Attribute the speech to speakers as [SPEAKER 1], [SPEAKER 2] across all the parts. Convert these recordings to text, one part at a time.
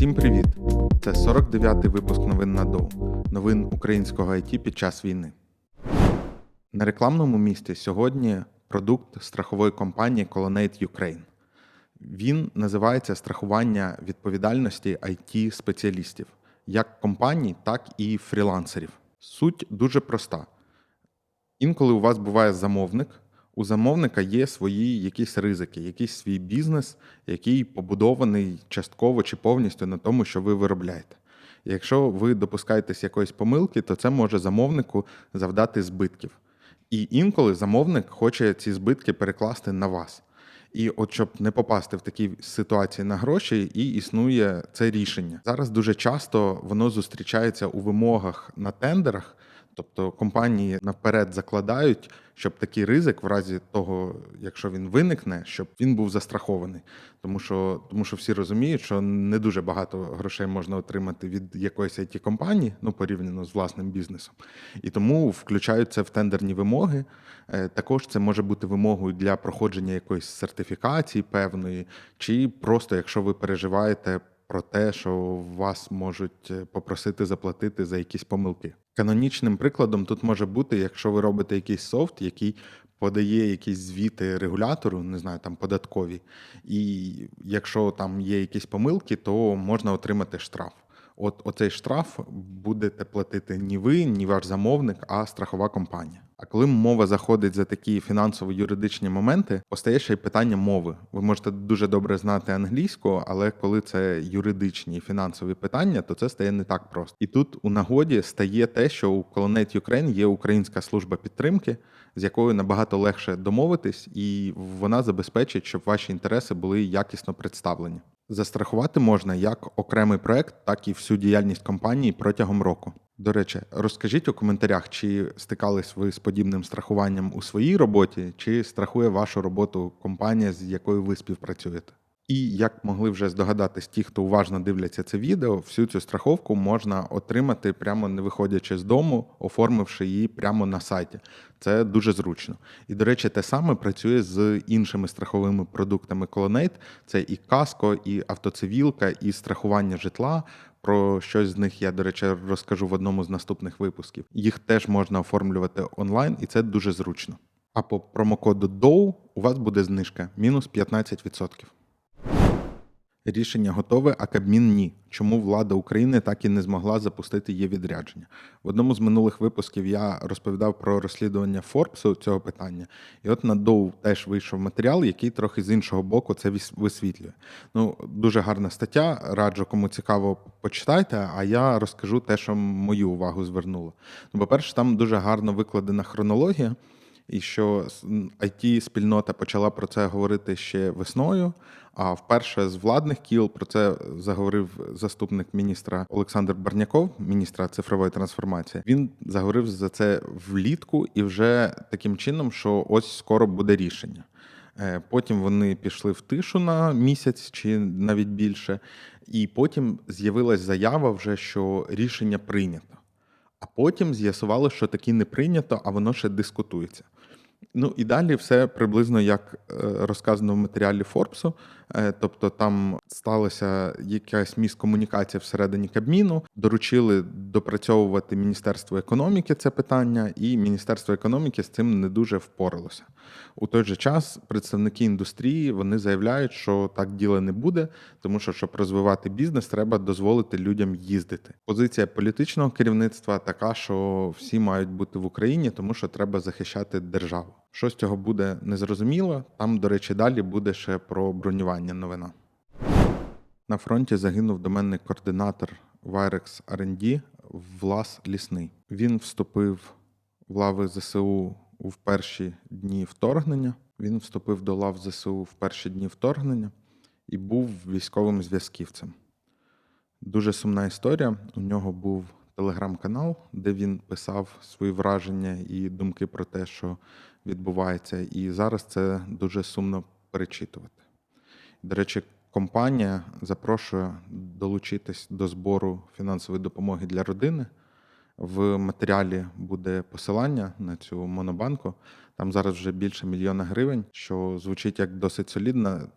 [SPEAKER 1] Всім привіт! Це 49-й випуск новин на ДОУ. Новин українського IT під час війни. На рекламному місці сьогодні продукт страхової компанії Colonnade Ukraine. Він називається страхування відповідальності it спеціалістів як компаній, так і фрілансерів. Суть дуже проста. Інколи у вас буває замовник, у замовника є свої якісь ризики, якийсь свій бізнес, який побудований частково чи повністю на тому, що ви виробляєте. Якщо ви допускаєтесь якоїсь помилки, то це може замовнику завдати збитків. І інколи замовник хоче ці збитки перекласти на вас. І от щоб не попасти в такі ситуації на гроші, і існує це рішення. Зараз дуже часто воно зустрічається у вимогах на тендерах. Тобто компанії наперед закладають, щоб такий ризик, в разі того, якщо він виникне, щоб він був застрахований. Тому що, тому що всі розуміють, що не дуже багато грошей можна отримати від якоїсь it компанії, ну порівняно з власним бізнесом. І тому включають це в тендерні вимоги. Е, Також це може бути вимогою для проходження якоїсь сертифікації певної, чи просто якщо ви переживаєте про те, що вас можуть е, попросити заплатити за якісь помилки. Канонічним прикладом тут може бути, якщо ви робите якийсь софт, який подає якісь звіти регулятору, не знаю, там податкові, і якщо там є якісь помилки, то можна отримати штраф. От оцей штраф будете платити ні ви, ні ваш замовник, а страхова компанія. А коли мова заходить за такі фінансово-юридичні моменти, постає ще й питання мови. Ви можете дуже добре знати англійську, але коли це юридичні і фінансові питання, то це стає не так просто. І тут у нагоді стає те, що у Colonnade Ukraine є українська служба підтримки, з якою набагато легше домовитись, і вона забезпечить, щоб ваші інтереси були якісно представлені. Застрахувати можна як окремий проект, так і всю діяльність компанії протягом року. До речі, розкажіть у коментарях, чи стикались ви з подібним страхуванням у своїй роботі, чи страхує вашу роботу компанія, з якою ви співпрацюєте. І як могли вже здогадатись ті, хто уважно дивляться це відео, всю цю страховку можна отримати прямо не виходячи з дому, оформивши її прямо на сайті. Це дуже зручно. І, до речі, те саме працює з іншими страховими продуктами Colonnade. Це і каско, і автоцивілка, і страхування житла. Про щось з них я, до речі, розкажу в одному з наступних випусків. Їх теж можна оформлювати онлайн, і це дуже зручно. А по промокоду DOW у вас буде знижка мінус 15%. Рішення готове, а Кабмін ні. Чому влада України так і не змогла запустити її відрядження? В одному з минулих випусків я розповідав про розслідування Форбсу цього питання, і от на Доу теж вийшов матеріал, який трохи з іншого боку це висвітлює. Ну дуже гарна стаття. Раджу, кому цікаво, почитайте. А я розкажу те, що мою увагу звернуло. Ну, по-перше, там дуже гарно викладена хронологія. І що it спільнота почала про це говорити ще весною. А вперше з владних кіл про це заговорив заступник міністра Олександр Барняков, міністра цифрової трансформації. Він заговорив за це влітку, і вже таким чином, що ось скоро буде рішення. Е, Потім вони пішли в тишу на місяць чи навіть більше, і потім з'явилась заява вже, що рішення прийнято. А потім з'ясували, що такі не прийнято, а воно ще дискутується. Ну і далі все приблизно як е, розказано в матеріалі Форбсу. Е, Тобто там сталася якась міскомунікація всередині Кабміну, доручили допрацьовувати Міністерство економіки це питання, і Міністерство економіки з цим не дуже впоралося. У той же час представники індустрії вони заявляють, що так діла не буде, тому що щоб розвивати бізнес, треба дозволити людям їздити. Позиція політичного керівництва така, що всі мають бути в Україні, тому що треба захищати державу. Що з цього буде незрозуміло. Там, до речі, далі буде ще про бронювання новина. На фронті загинув доменний координатор Virex R&D Влас Лісний. Він вступив в лави ЗСУ в перші дні вторгнення. Він вступив до лав ЗСУ в перші дні вторгнення і був військовим зв'язківцем. Дуже сумна історія. У нього був телеграм-канал, де він писав свої враження і думки про те, що відбувається. І зараз це дуже сумно перечитувати. До речі, компанія запрошує долучитись до збору фінансової допомоги для родини. В матеріалі буде посилання на цю монобанку. Там зараз вже більше мільйона гривень, що звучить як досить солідна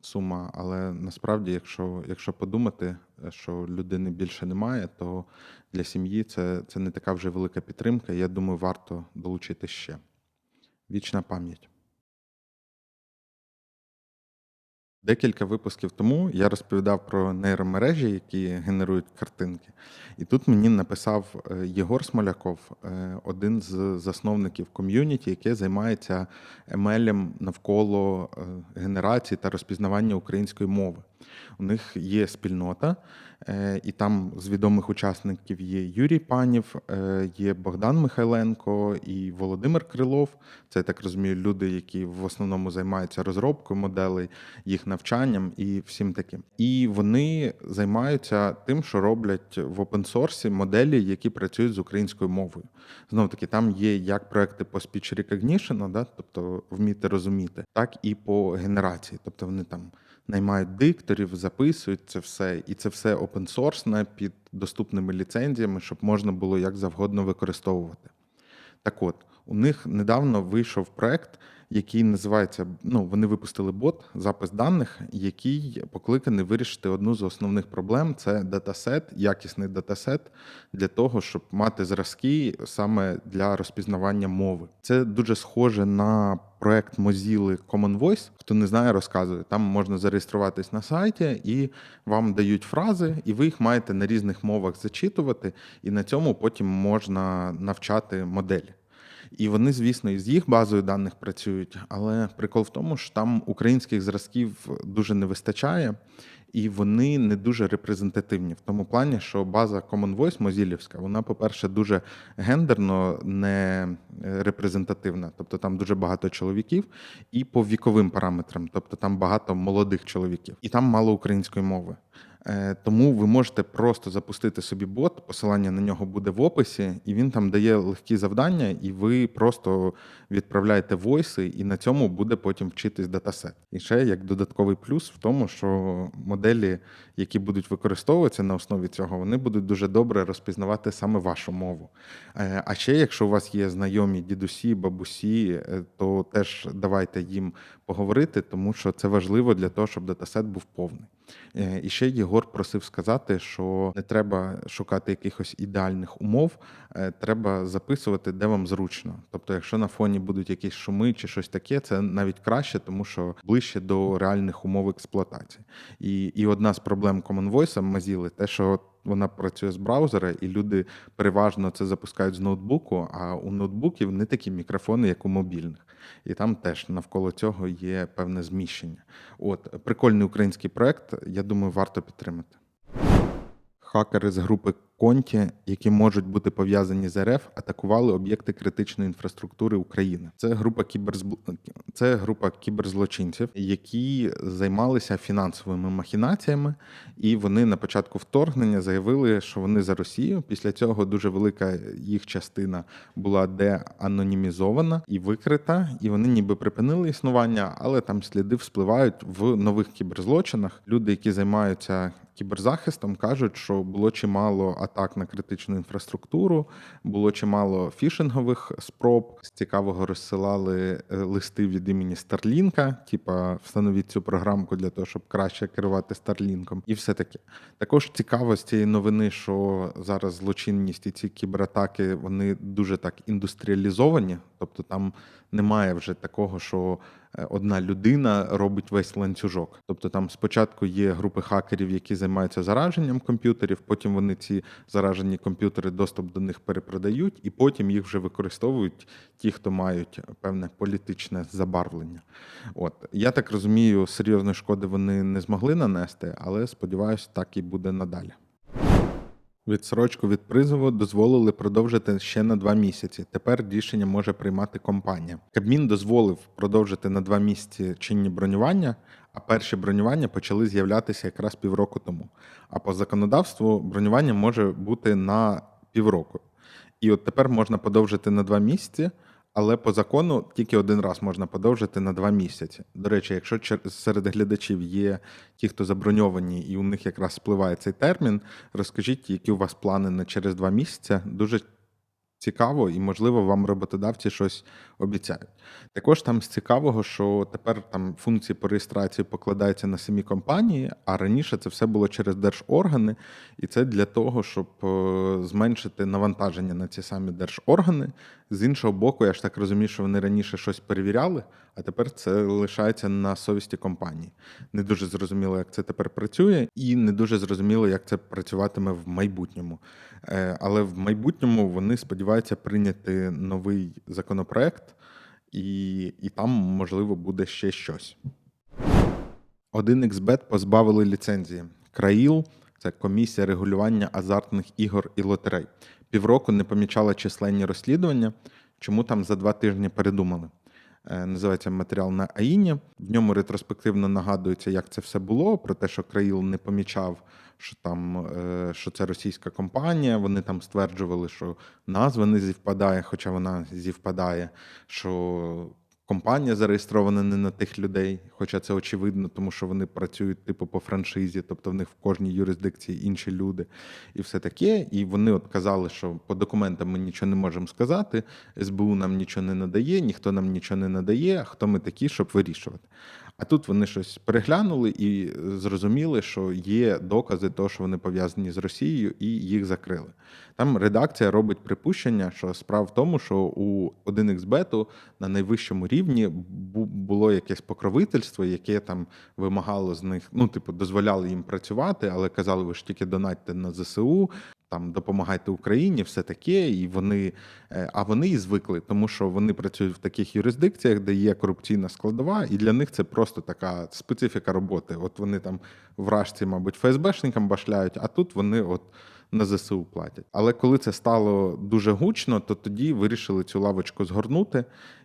[SPEAKER 1] сума, але насправді, якщо, якщо подумати, що людини більше немає, то для сім'ї це, це не така вже велика підтримка. Я думаю, варто долучити ще. Вічна пам'ять. Декілька випусків тому я розповідав про нейромережі, які генерують картинки. І тут мені написав е, Єгор Смоляков, е, один з засновників ком'юніті, яке займається ML навколо е, генерації та розпізнавання української мови. У них є спільнота, е, і там з відомих учасників є Юрій Панів, е, є Богдан Михайленко і Володимир Крилов. Це я так розумію, люди, які в основному займаються розробкою моделей, їх навчанням і всім таким. І вони займаються тим, що роблять в опенсорсі моделі, які працюють з українською мовою. Знов таки, там є як проекти по speech recognition, да, тобто вміти розуміти, так і по генерації. Тобто вони там наймають дикторів, записують це все, і це все опенсорсне під доступними ліцензіями, щоб можна було як завгодно використовувати. Так от, у них недавно вийшов проект, який називається: ну, вони випустили бот, запис даних, який покликаний вирішити одну з основних проблем: це датасет, якісний датасет для того, щоб мати зразки саме для розпізнавання мови. Це дуже схоже на проект Mozilla Common Voice. Хто не знає, розказую. Там можна зареєструватись на сайті, і вам дають фрази, і ви їх маєте на різних мовах зачитувати, і на цьому потім можна навчати моделі. І вони, звісно, із їх базою даних працюють, але прикол в тому, що там українських зразків дуже не вистачає, і вони не дуже репрезентативні в тому плані, що база Common Voice мозілівська, вона, по-перше, дуже гендерно не репрезентативна, тобто там дуже багато чоловіків, і по віковим параметрам, тобто там багато молодих чоловіків, і там мало української мови. Е, Тому ви можете просто запустити собі бот, посилання на нього буде в описі, і він там дає легкі завдання, і ви просто відправляєте войси, і на цьому буде потім вчитись датасет. І ще як додатковий плюс в тому, що моделі, які будуть використовуватися на основі цього, вони будуть дуже добре розпізнавати саме вашу мову. Е, А ще, якщо у вас є знайомі дідусі, бабусі, е, то теж давайте їм поговорити, тому що це важливо для того, щоб датасет був повний. Е, І ще Єгор просив сказати, що не треба шукати якихось ідеальних умов, е, треба записувати, де вам зручно. Тобто, якщо на фоні будуть якісь шуми чи щось таке, це навіть краще, тому що ближче до реальних умов експлуатації. І, і одна з проблем Common Voice Mozilla – те, що вона працює з браузера, і люди переважно це запускають з ноутбуку. А у ноутбуків не такі мікрофони, як у мобільних. І там теж навколо цього є певне зміщення. От прикольний український проект. Я думаю, варто підтримати. Хакери з групи Конті, які можуть бути пов'язані з РФ, атакували об'єкти критичної інфраструктури України. Це група кіберзб... це група кіберзлочинців, які займалися фінансовими махінаціями, і вони на початку вторгнення заявили, що вони за Росію. Після цього дуже велика їх частина була деанонімізована і викрита, і вони ніби припинили існування, але там сліди вспливають в нових кіберзлочинах. Люди, які займаються кіберзахистом, кажуть, що було чимало атак на критичну інфраструктуру, було чимало фішингових спроб. З цікавого розсилали е, листи від імені Старлінка, типа встановіть цю програмку для того, щоб краще керувати Старлінком, і все таке. Також цікаво з цієї новини, що зараз злочинність і ці кібератаки вони дуже так індустріалізовані, тобто там немає вже такого, що одна людина робить весь ланцюжок. Тобто там спочатку є групи хакерів, які займаються зараженням комп'ютерів, потім вони ці заражені комп'ютери доступ до них перепродають, і потім їх вже використовують ті, хто мають певне політичне забарвлення. От я так розумію, серйозної шкоди вони не змогли нанести, але сподіваюся, так і буде надалі. Відсрочку від призову дозволили продовжити ще на два місяці. Тепер рішення може приймати компанія. Кабмін дозволив продовжити на два місяці чинні бронювання, а перші бронювання почали з'являтися якраз півроку тому. А по законодавству бронювання може бути на півроку. І от тепер можна подовжити на два місяці. Але по закону тільки один раз можна подовжити на два місяці. До речі, якщо серед глядачів є ті, хто заброньовані, і у них якраз спливає цей термін, розкажіть, які у вас плани на через два місяці. Дуже цікаво, і, можливо, вам роботодавці щось обіцяють. Також там з цікавого, що тепер там функції по реєстрації покладаються на самі компанії, а раніше це все було через держоргани, і це для того, щоб е, зменшити навантаження на ці самі держоргани. З іншого боку, я ж так розумію, що вони раніше щось перевіряли, а тепер це лишається на совісті компанії. Не дуже зрозуміло, як це тепер працює, і не дуже зрозуміло, як це працюватиме в майбутньому. Е, Але в майбутньому вони сподіваються прийняти новий законопроект, і, і там, можливо, буде ще щось. 1xBet позбавили ліцензії. Країл це комісія регулювання азартних ігор і лотерей. Півроку не помічала численні розслідування. Чому там за два тижні передумали? Е, Називається матеріал на Аїні. В ньому ретроспективно нагадується, як це все було, про те, що Країл не помічав, що там е, що це російська компанія. Вони там стверджували, що назва не зівпадає, хоча вона зівпадає. що компанія зареєстрована не на тих людей, хоча це очевидно, тому що вони працюють типу по франшизі, тобто в них в кожній юрисдикції інші люди і все таке. І вони от казали, що по документам ми нічого не можемо сказати, СБУ нам нічого не надає, ніхто нам нічого не надає. Хто ми такі, щоб вирішувати? А тут вони щось переглянули і зрозуміли, що є докази того, що вони пов'язані з Росією, і їх закрили. Там редакція робить припущення, що справа в тому, що у 1xBet на найвищому рівні бу- було якесь покровительство, яке там вимагало з них, ну, типу, дозволяло їм працювати, але казали, ви ж тільки донатьте на ЗСУ. Там допомагайте Україні, все таке, і вони, е, а вони і звикли, тому що вони працюють в таких юрисдикціях, де є корупційна складова, і для них це просто така специфіка роботи. От вони там в Рашці, мабуть, ФСБшникам башляють, а тут вони от на ЗСУ платять. Але коли це стало дуже гучно, то тоді вирішили цю лавочку згорнути.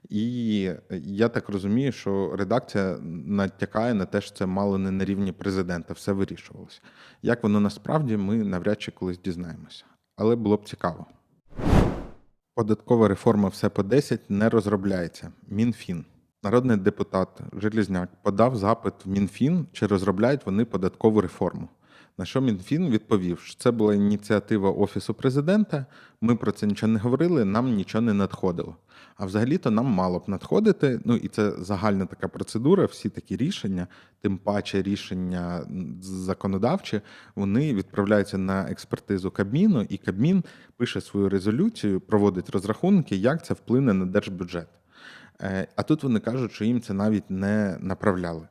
[SPEAKER 1] І я так розумію, що редакція натякає на те, що це мало не на рівні президента, все вирішувалося. Як воно насправді, ми навряд чи колись дізнаємося. Але було б цікаво. Податкова реформа все по 10 не розробляється. Мінфін. Народний депутат Желізняк подав запит в Мінфін, чи розробляють вони податкову реформу. На що Мінфін відповів, що це була ініціатива Офісу президента. Ми про це нічого не говорили, нам нічого не надходило. А взагалі-то нам мало б надходити. Ну і це загальна така процедура. Всі такі рішення, тим паче рішення законодавчі, вони відправляються на експертизу Кабміну, і Кабмін пише свою резолюцію, проводить розрахунки, як це вплине на держбюджет. Е, А тут вони кажуть, що їм це навіть не направляли.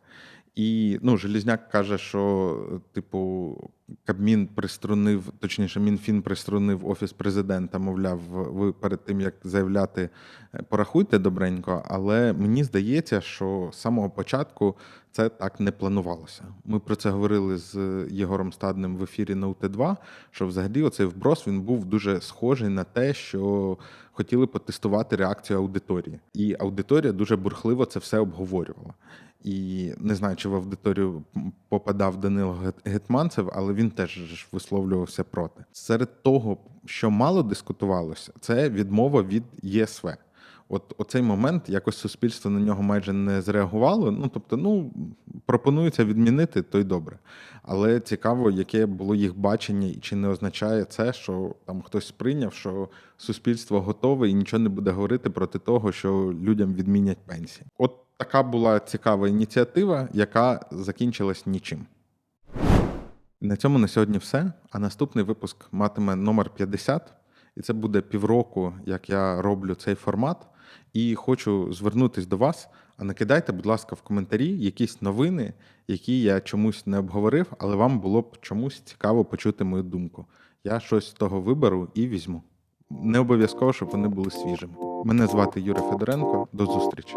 [SPEAKER 1] І ну, Желізняк каже, що, типу, Кабмін приструнив, точніше, Мінфін приструнив офіс президента, мовляв, ви перед тим як заявляти, е, порахуйте добренько. Але мені здається, що з самого початку це так не планувалося. Ми про це говорили з Єгором Стадним в ефірі на УТ2, що взагалі оцей вброс він був дуже схожий на те, що хотіли потестувати реакцію аудиторії. І аудиторія дуже бурхливо це все обговорювала. І не знаю, чи в аудиторію попадав Данило Гет- Гетманцев, але він теж висловлювався проти. Серед того, що мало дискутувалося, це відмова від ЄСВ. От оцей момент якось суспільство на нього майже не зреагувало. Ну тобто, ну пропонується відмінити, то й добре. Але цікаво, яке було їх бачення, і чи не означає це, що там хтось сприйняв, що суспільство готове і нічого не буде говорити проти того, що людям відмінять пенсії. От така була цікава ініціатива, яка закінчилась нічим. На цьому на сьогодні все. А наступний випуск матиме номер 50, і це буде півроку, як я роблю цей формат. І хочу звернутись до вас. А накидайте, будь ласка, в коментарі якісь новини, які я чомусь не обговорив, але вам було б чомусь цікаво почути мою думку. Я щось з того виберу і візьму. Не обов'язково, щоб вони були свіжими. Мене звати Юрій Федоренко. До зустрічі.